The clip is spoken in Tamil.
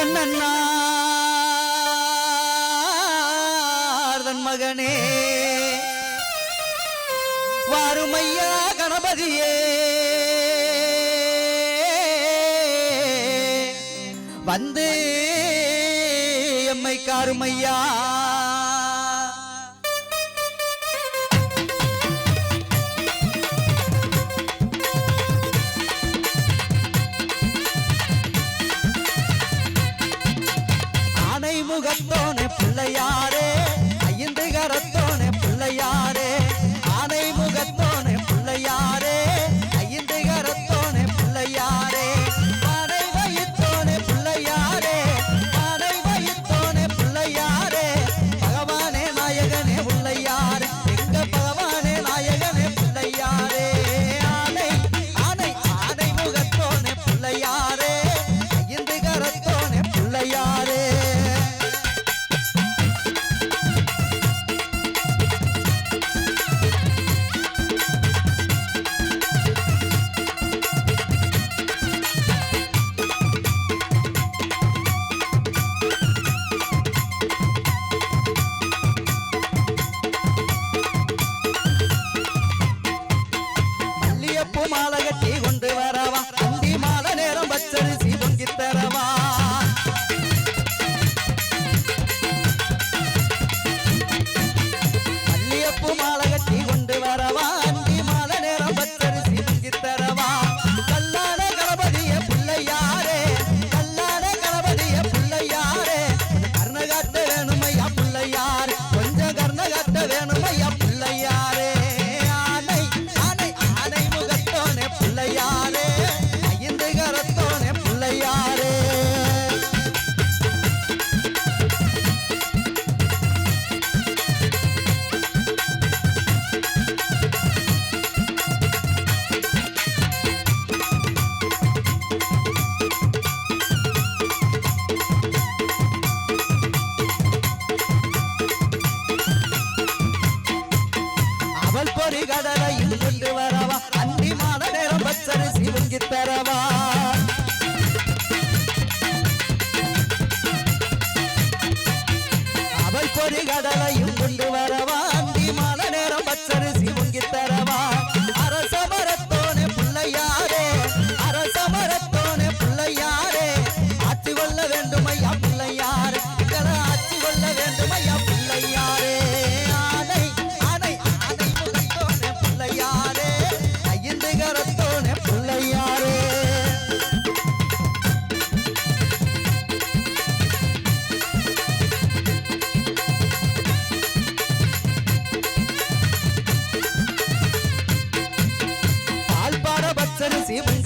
கண்ணன்னார்தன் மகனே. வாருமையா கணபதியே. வந்து எம்மை காருமையா. கடலை สิบ